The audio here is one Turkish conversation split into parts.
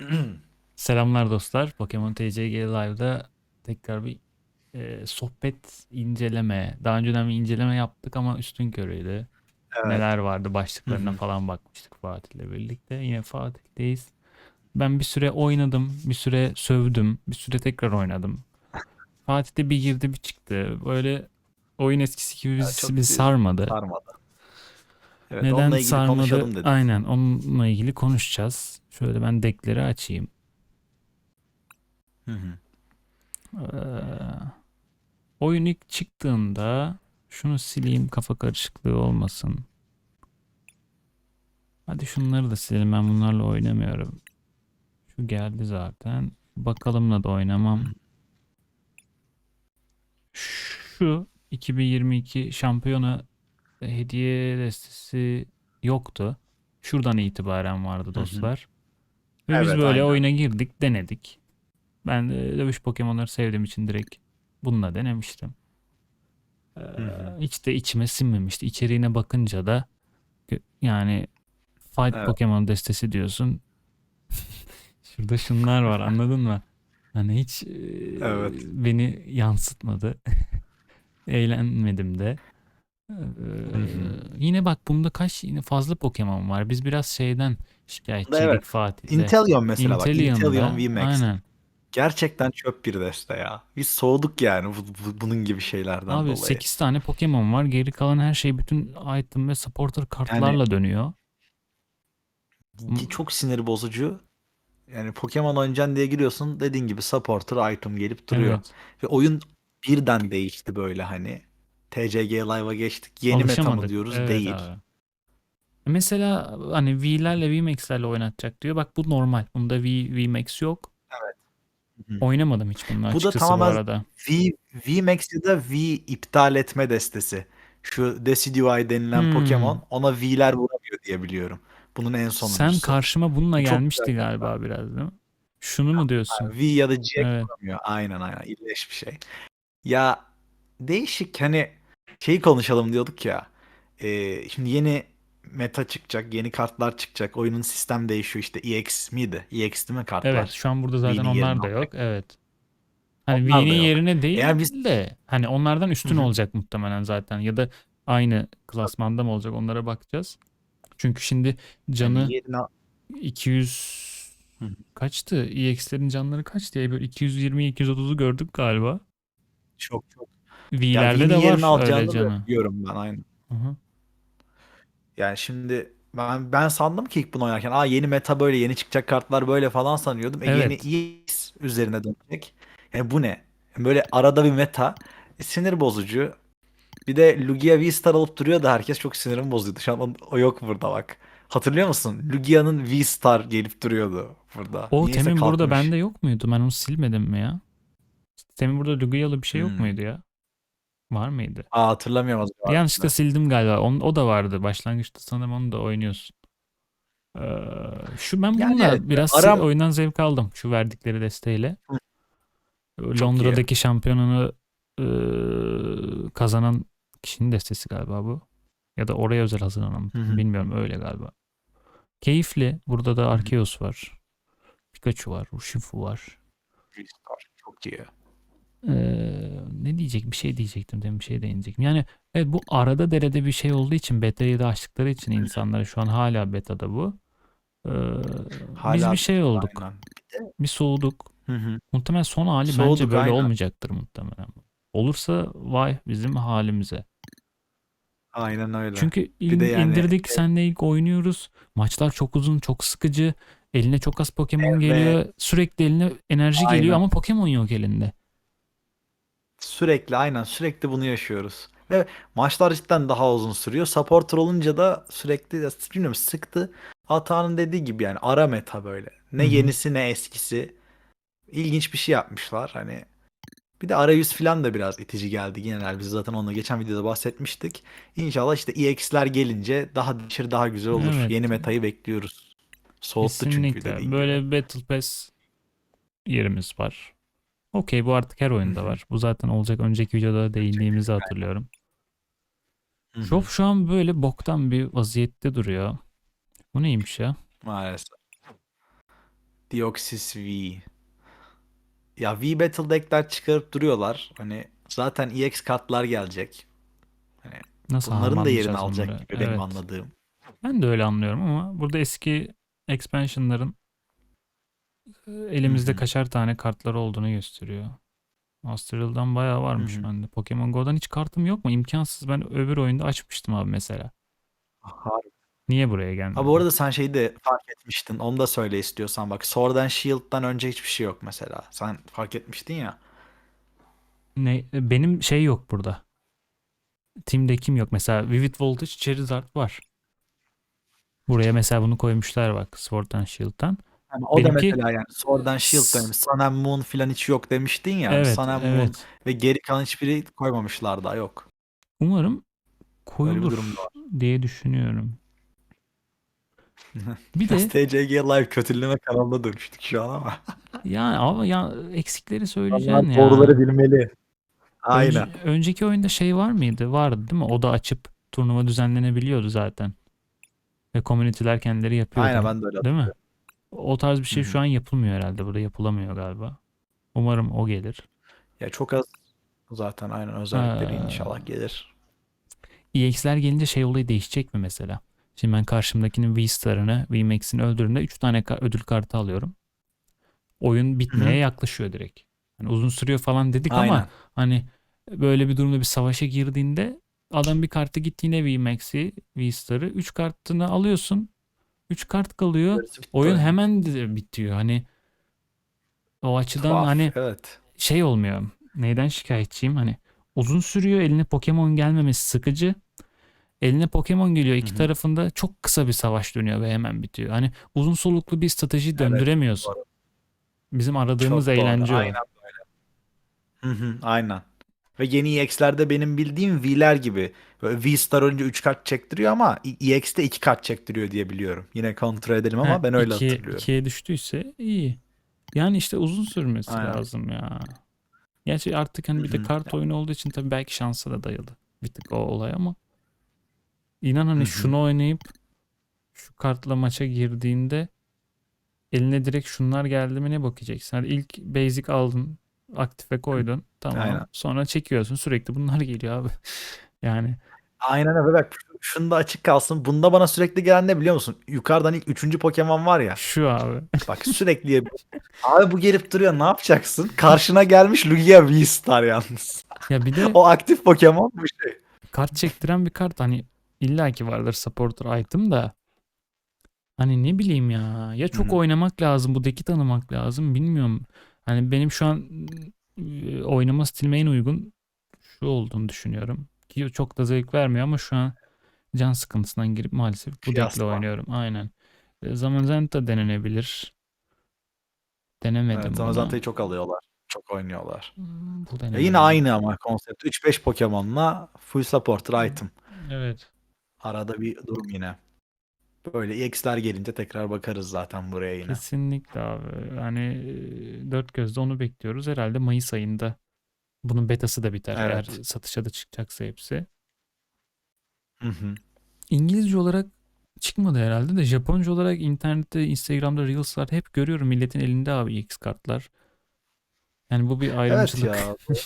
Selamlar dostlar. Pokemon TCG Live'da tekrar bir e, sohbet, inceleme. Daha önceden bir inceleme yaptık ama üstün körüydü. Evet. Neler vardı başlıklarına falan bakmıştık Fatih'le birlikte. Yine Fatih'teyiz. Ben bir süre oynadım, bir süre sövdüm, bir süre tekrar oynadım. Fatih de bir girdi bir çıktı. Böyle oyun eskisi gibi bizi, sarmadı. Sarmadı. Evet, Neden onunla ilgili sarmadı? konuşalım dedik. Aynen onunla ilgili konuşacağız. Şöyle ben deckleri açayım. Hı hı. Ee, oyun ilk çıktığında şunu sileyim kafa karışıklığı olmasın. Hadi şunları da silelim ben bunlarla oynamıyorum. Şu geldi zaten. Bakalımla da oynamam. Şu 2022 şampiyona hediye destesi yoktu. Şuradan itibaren vardı hı. dostlar. Ve biz Evet, böyle aynen. oyuna girdik, denedik. Ben de dövüş Pokemon'ları sevdiğim için direkt bununla denemiştim. Ee, hı. hiç de içime sinmemişti. İçeriğine bakınca da yani Fight Evet. Pokemon destesi diyorsun. Şurada şunlar var anladın mı? Hani hiç e, Evet. beni yansıtmadı. Eğlenmedim de. Ee, yine bak bunda kaç yine fazla Pokemon var. Biz biraz şeyden şikayetçiydik Evet. Fatih'le. Inteleon mesela bak. Inteleon Inteleon'da VMAX. aynen. Gerçekten çöp bir deste ya. Biz soğuduk yani bu, bu- bunun gibi şeylerden Abi dolayı. 8 tane Pokemon var. Geri kalan her şey bütün item ve supporter kartlarla dönüyor. Çok sinir bozucu. Yani Pokemon oynayacaksın diye giriyorsun. Dediğin gibi supporter item gelip duruyor. Evet. Ve oyun birden değişti böyle hani. TCG Live'a geçtik. Yeni meta mı diyoruz? Evet Değil. abi. Mesela hani V'lerle VMAX'lerle oynatacak diyor. Bak bu normal. Bunda V, VMAX yok. Hı hı. Oynamadım hiç bununla Bu da açıkçası bu tamamen arada. V, VMAX ya da V iptal etme destesi. Şu Decidueye denilen Hmm. Pokemon ona V'ler vuramıyor diye biliyorum. Bunun en Sen sonuncusu. karşıma bununla çok gelmişti galiba biraz değil mi? Şunu mu diyorsun? V ya da G Evet. vuramıyor. Aynen aynen. İlleş bir şey. Ya değişik hani şeyi konuşalım diyorduk ya. Ee, şimdi yeni meta çıkacak. Yeni kartlar çıkacak. Oyunun sistem değişiyor işte. EX miydi? EX değil mi kartlar? Evet şu an burada zaten onlar yerini da alacak. yok. Evet. Hani Onlar da V'nin yok. yerine değil Eğer biz de hani onlardan üstün Hı olacak muhtemelen zaten ya da aynı klasmanda mı olacak onlara bakacağız. Çünkü şimdi yani canı yerine 200 Hı hı. kaçtı? EX'lerin canları kaç diye böyle 220 230'u gördük galiba. çok çok V'lerde V'nin de var öyle alacağını da canı. biliyorum ben hı. Yani şimdi ben ben sandım ki ilk bunu oynarken aa yeni meta böyle yeni çıkacak kartlar böyle falan sanıyordum. E yeni Evet. EX üzerine dönecek. Yani bu ne? Böyle arada bir meta. E, sinir bozucu. Bir de Lugia V-Star alıp duruyor da herkes çok sinirimi bozuyordu. Şu an o, yok burada bak. Hatırlıyor musun? Lugia'nın V-Star gelip duruyordu burada. O Niyeyse temin burada kalkmış. bende yok muydu? Ben onu silmedim mi ya? Temin burada Lugia'lı bir şey yok Hmm. muydu ya? Var mıydı? Aa hatırlamıyorum az önce. Yanlışlıkla sildim galiba. On, o da vardı. Başlangıçta sanırım onu da oynuyorsun. Ee, şu ben Yani bununla evet, biraz aram- oyundan zevk aldım. Şu verdikleri desteğiyle. Hı. Londra'daki şampiyonunu e, kazanan kişinin destesi galiba bu. Ya da oraya özel hazırlanan. Hı hı. Bilmiyorum öyle galiba. Keyifli. Burada da hı. Arceus var. Pikachu var. Urshifu var. Çok iyi. Ee, ne diyecek bir şey diyecektim demin bir şey değinecektim. Yani evet bu arada derede bir şey olduğu için beta'yı da açtıkları için insanlara şu an hala beta'da bu. Ee, biz Hala bir şey olduk. aynen. Bir soğuduk. Hı hı. Muhtemelen son hali bence Soğuduk, böyle aynen. olmayacaktır muhtemelen. Olursa vay bizim halimize. Aynen öyle. Çünkü in- de yani indirdik senle ilk oynuyoruz. Maçlar çok uzun, çok sıkıcı. Eline çok az Pokemon Evet. geliyor. Sürekli eline enerji geliyor Aynen. ama Pokemon yok elinde. Sürekli aynen sürekli bunu yaşıyoruz. Ve maçlar cidden daha uzun sürüyor. Supporter olunca da sürekli ya bilmiyorum sıktı. Hatanın dediği gibi yani ara meta böyle. Ne Hı hı. yenisi ne eskisi. İlginç bir şey yapmışlar hani. Bir de arayüz falan da biraz itici geldi genel. Biz zaten onunla geçen videoda bahsetmiştik. İnşallah işte EX'ler gelince daha değişir daha güzel olur. Evet. Yeni metayı bekliyoruz. Soğuttu çünkü Kesinlikle. Böyle. Battle Pass yerimiz var. Okey bu artık her oyunda var. Bu zaten olacak önceki videoda değindiğimizi hatırlıyorum. Shop şu an böyle boktan bir vaziyette duruyor. Bu neymiş ya? Maalesef. Deoxys V. Ya V Battle deckler çıkarıp duruyorlar. Hani zaten EX kartlar gelecek. Hani Nasıl bunların da yerini alacak bunları? gibi benim Evet. anladığım. Ben de öyle anlıyorum ama burada eski expansion'ların elimizde Hı hı. kaçar tane kartları olduğunu gösteriyor. Astral'dan bayağı varmış Hı hı. bende. Pokemon Go'dan hiç kartım yok mu? İmkansız. Ben öbür oyunda açmıştım abi mesela. Harbi. Niye buraya Ha gelmedi? bu arada sen şeyi de fark etmiştin. Onu da söyle istiyorsan. Bak Sword and Shield'dan önce hiçbir şey yok mesela. Sen fark etmiştin ya. Ne, benim şey yok burada. Team'de kim yok? Mesela Vivid Voltage Charizard var. Buraya mesela bunu koymuşlar bak Sword and Shield'dan. Yani o da Benimki mesela yani Sword and Shield s- yani Sun and Moon falan hiç yok demiştin ya. evet Sun and Moon evet. ve geri kalan hiçbiri koymamışlar daha yok. Umarım Öyle bir koyulur durum da var. diye düşünüyorum. Bir Biraz de TCG Live kötüleme kanalına dönüştük şu an ama. yani ama ya eksikleri Onlar söyleyeceksin doğruları ya. bilmeli. Aynen. Önce, önceki oyunda şey var mıydı? Vardı değil mi? Oda açıp turnuva düzenlenebiliyordu zaten. Ve community'ler kendileri yapıyordu. Aynen ben de öyle Değil mi? hatırlıyorum. O tarz bir şey hı. şu an yapılmıyor herhalde. Burada yapılamıyor galiba. Umarım o gelir. Ya çok az zaten aynen özellikleri Ee, inşallah gelir. EX'ler gelince şey olayı değişecek mi mesela? Şimdi ben karşımdakinin V-Star'ını, V-Max'ini öldürdüğümde 3 tane ka- ödül kartı alıyorum. Oyun bitmeye hı. yaklaşıyor direkt. Hani uzun sürüyor falan dedik ama Aynen. hani böyle bir durumda bir savaşa girdiğinde adam bir kartı gitti yine V-Max'i, V-Star'ı 3 kartını alıyorsun. 3 kart kalıyor. Oyun hemen bitiyor. Hani o açıdan Tuhaf. hani Evet. şey olmuyor. Neyden şikayetçiyim? Hani uzun sürüyor. Eline Pokemon gelmemesi sıkıcı. Eline Pokemon geliyor. İki hı. tarafında çok kısa bir savaş dönüyor ve hemen bitiyor. Hani uzun soluklu bir strateji Evet. döndüremiyorsun. Doğru. Bizim aradığımız Çok doğru. eğlence o. Aynen böyle. Hı hı, aynen. Ve yeni EX'lerde benim bildiğim V'ler gibi. Böyle V-Star önce 3 kart çektiriyor ama EX'te 2 kart çektiriyor diye biliyorum. Yine kontrol edelim ama ben öyle ikiye, hatırlıyorum. ikiye düştüyse iyi. Yani işte uzun sürmesi Aynen. lazım ya. Gerçi artık hani bir de kart oyunu olduğu için tabii belki şansa da dayalı bir tık o olay ama inan hani şunu oynayıp şu kartla maça girdiğinde eline direkt şunlar geldi mi ne bakacaksın? Hadi ilk basic aldın, aktife koydun. Tamam. Aynen. Sonra çekiyorsun. Sürekli bunlar geliyor abi. Yani Aynen öyle bak şunu da açık kalsın. Bunda bana sürekli gelen ne biliyor musun? Yukarıdan ilk 3. Pokemon var ya. şu abi. Bak sürekli yapıyor. Abi bu gelip duruyor ne yapacaksın? Karşına gelmiş Lugia V-Star yalnız. Ya bir de O aktif Pokemon bu şey. kart çektiren bir kart hani illaki vardır supporter item da hani ne bileyim ya ya çok Hı hı. oynamak lazım bu deki tanımak lazım bilmiyorum. Hani benim şu an e, oynama stilime en uygun şu olduğunu düşünüyorum. Ki çok da zevk vermiyor ama şu an can sıkıntısından girip maalesef bu Kıyasla. oynuyorum. Aynen. E, Zamazenta denenebilir. Denemedim Evet, bunu. Zamazanta'yı çok alıyorlar. Çok oynuyorlar. Bu Ya denenebilir. yine aynı ama konsept. 3-5 Pokemon'la full supporter item. Evet. Arada bir durum yine. Böyle EX'ler gelince tekrar bakarız zaten buraya yine. Kesinlikle abi. Hani e, dört gözle onu bekliyoruz. Herhalde Mayıs ayında bunun betası da biter eğer Evet. satışa da çıkacaksa hepsi. Hı hı. İngilizce olarak çıkmadı herhalde de Japonca olarak internette, Instagram'da Reels'lar hep görüyorum milletin elinde abi X kartlar. Yani bu bir Evet ayrımcılık. ya.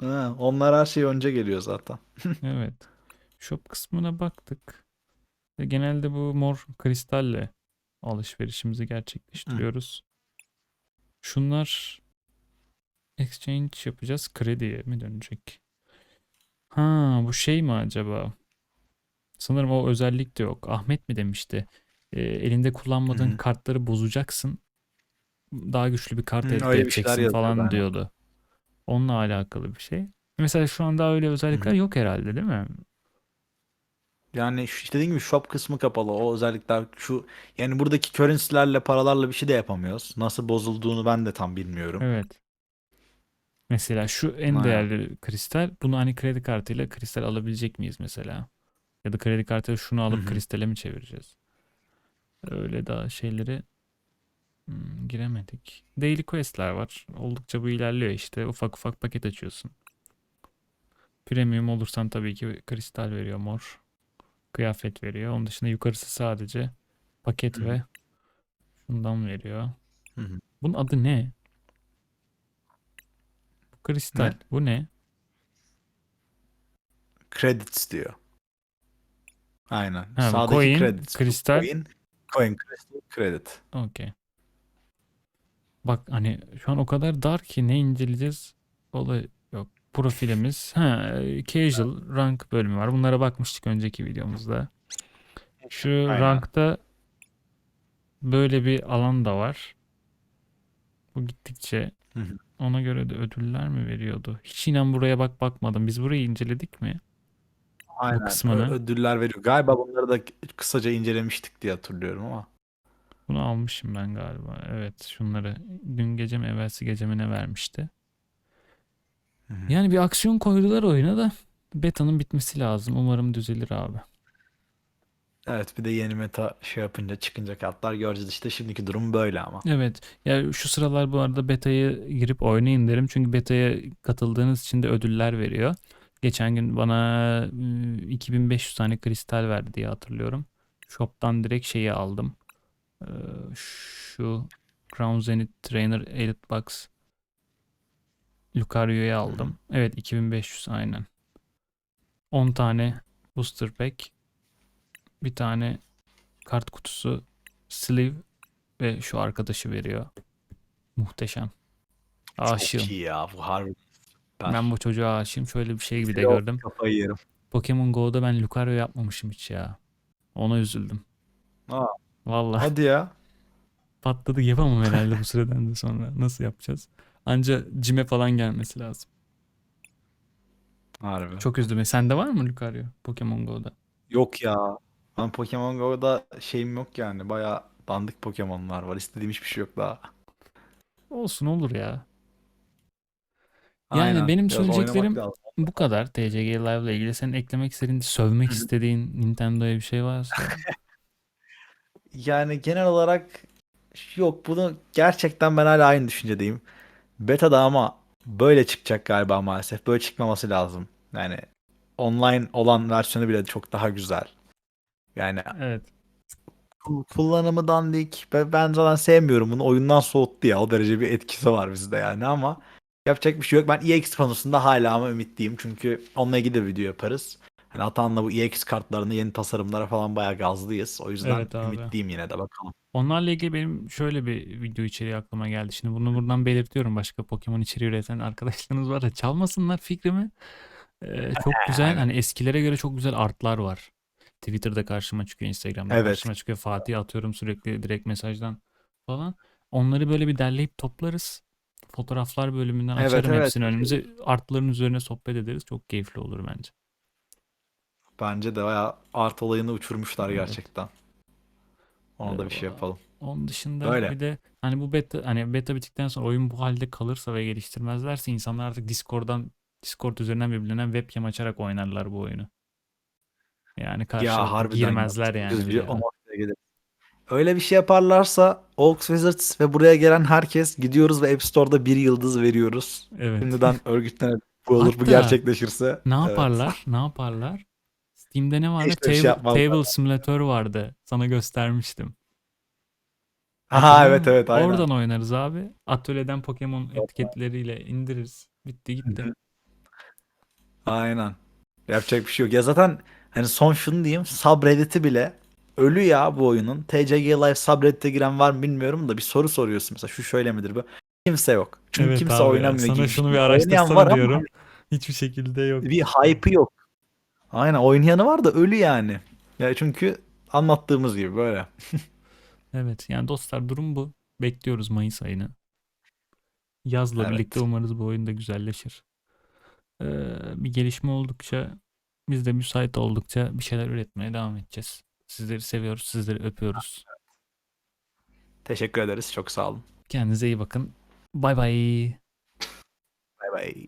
Ha, onlar her şey önce geliyor zaten. Evet. Shop kısmına baktık. Ve genelde bu mor kristalle alışverişimizi gerçekleştiriyoruz. Şunlar exchange yapacağız. Krediye mi dönecek? Ha bu şey mi acaba? Sanırım o özellik de yok. Ahmet mi demişti? Ee, elinde kullanmadığın Hı hı. kartları bozacaksın. Daha güçlü bir kart Hı, elde edeceksin falan aynen. diyordu. Onunla alakalı bir şey. Mesela şu anda öyle özellikler hı. yok herhalde değil mi? Yani şu- işte dediğim gibi shop kısmı kapalı. O özellikler şu yani buradaki currency'lerle paralarla bir şey de yapamıyoruz. Nasıl bozulduğunu ben de tam bilmiyorum. Evet. Mesela şu en Aynen. değerli kristal. Bunu hani kredi kartıyla kristal alabilecek miyiz mesela? Ya da kredi kartıyla şunu Hı alıp hı. kristale mi çevireceğiz? Öyle daha şeyleri hmm, giremedik. Daily quest'ler var. Oldukça bu ilerliyor işte. Ufak ufak paket açıyorsun. Premium olursan tabii ki kristal veriyor mor. Kıyafet veriyor. Onun dışında yukarısı sadece paket Hı ve Bundan veriyor. Hı hı. Bunun adı ne? Bu kristal. Ne? Bu ne? Credits diyor. Aynen. Ha, Sağdaki coin, credits. Kristal. Coin, coin, crystal, credit. Okey. Bak hani şu an o kadar dar ki ne inceleyeceğiz? Olay. Profilimiz. Ha, casual rank bölümü var. Bunlara bakmıştık önceki videomuzda. Şu Aynen. rankta böyle bir alan da var. Bu gittikçe Hı hı. ona göre de ödüller mi veriyordu? Hiç inan buraya bak bakmadım. Biz burayı inceledik mi? Aynen. kısmını. Ö- ödüller veriyor. Galiba bunları da kısaca incelemiştik diye hatırlıyorum ama. Bunu almışım ben galiba. Evet, şunları dün gece mi evvelsi gece mi ne vermişti? Hı hı. Yani bir aksiyon koydular oyuna da beta'nın bitmesi lazım. Umarım düzelir abi. Evet bir de yeni meta şey yapınca çıkınca kartlar göreceğiz işte şimdiki durum böyle ama. Evet. Ya şu sıralar bu arada beta'yı girip oynayın derim. Çünkü beta'ya katıldığınız için de ödüller veriyor. Geçen gün bana ıı, 2500 tane kristal verdi diye hatırlıyorum. Shop'tan direkt şeyi aldım. Şu Crown Zenith Trainer Elite Box Lucario'yu aldım. Evet 2500 aynen. 10 tane booster pack. Bir tane kart kutusu sleeve ve şu arkadaşı veriyor. Muhteşem. Aşığım. Çok iyi ya bu harbi. süper. Ben bu çocuğa aşığım. Şöyle bir şey bir de Yok, gördüm. Kafayı yerim. Pokemon Go'da ben Lucario yapmamışım hiç ya. Ona üzüldüm. Aa, Vallahi hadi ya. patladı yapamam herhalde bu süreden de sonra. Nasıl yapacağız? Anca cime falan gelmesi lazım. Harbi. Çok üzdüm. Sende var mı Lucario Pokemon Go'da? Yok ya. Ben Pokemon Go'da şeyim yok yani. Baya dandik Pokemon'lar var. İstediğim hiçbir şey yok daha. Olsun olur ya. Yani Aynen. benim Biraz söyleyeceklerim bu kadar. TCG Live ile ilgili senin eklemek istediğin, sövmek istediğin Nintendo'ya bir şey varsa. Yani genel olarak yok bunu gerçekten ben hala aynı düşüncedeyim. Beta'da ama böyle çıkacak galiba maalesef. Böyle çıkmaması lazım. Yani online olan versiyonu bile çok daha güzel. Yani Evet. ku- kullanımı dandik. Ben, ben zaten sevmiyorum bunu. Oyundan soğuttu ya. O derece bir etkisi var bizde yani ama yapacak bir şey yok. Ben EX konusunda hala ama ümitliyim. Çünkü onunla ilgili de video yaparız. Hani Atan'la bu EX kartlarını yeni tasarımlara falan bayağı gazlıyız. O yüzden Evet abi. ümitliyim yine de bakalım. Onlarla ilgili benim şöyle bir video içeriği aklıma geldi. Şimdi bunu buradan belirtiyorum. Başka Pokemon içeriği üreten arkadaşlarınız var da çalmasınlar fikrimi. Ee, çok güzel hani eskilere göre çok güzel artlar var. Twitter'da karşıma çıkıyor, Instagram'da Evet. karşıma çıkıyor. Fatih atıyorum sürekli direkt mesajdan falan. Onları böyle bir derleyip toplarız. Fotoğraflar bölümünden Evet, açarım evet. hepsini önümüze. Artların üzerine sohbet ederiz. Çok keyifli olur bence. Bence de bayağı art olayını uçurmuşlar Evet. gerçekten. Ona da bir şey Ee, yapalım. Onun dışında Böyle. bir de hani bu beta hani beta bittikten sonra oyun bu halde kalırsa ve geliştirmezlerse insanlar artık Discord'dan Discord üzerinden birbirlerine webcam açarak oynarlar bu oyunu. Yani Ya karşılıklı harbiden girmezler yani bir gelir. Öyle bir şey yaparlarsa Oaks Wizards ve buraya gelen herkes gidiyoruz ve App Store'da bir yıldız veriyoruz. Evet. Şimdiden örgütlenip bu olur bu Hatta gerçekleşirse. Ne Evet. yaparlar? Ne yaparlar? Steam'de ne vardı? Hiçbir şey Table, Simulator vardı. Sana göstermiştim. Aha Hatırlıyor evet evet aynen. Oradan oynarız abi. Atölyeden Pokemon etiketleriyle indiririz. Bitti gitti. Aynen. Yapacak bir şey yok. Ya zaten hani son şunu diyeyim. Subreddit'i bile ölü ya bu oyunun. TCG Live subreddit'e giren var mı bilmiyorum da bir soru soruyorsun mesela şu şöyle midir bu? Kimse yok. Çünkü Evet kimse abi ya. oynamıyor Sana gibi. şunu bir Oynayan araştırsana var ama diyorum. Hiçbir şekilde yok. bir hype'ı yok. Aynen oynayanı var da ölü yani. Ya çünkü anlattığımız gibi böyle. Evet yani dostlar durum bu. Bekliyoruz Mayıs ayını. Yazla Evet. birlikte umarız bu oyun da güzelleşir. Ee, bir gelişme oldukça biz de müsait oldukça bir şeyler üretmeye devam edeceğiz. Sizleri seviyoruz, sizleri öpüyoruz. Teşekkür ederiz. Çok sağ olun. Kendinize iyi bakın. Bay bay. Bay bay.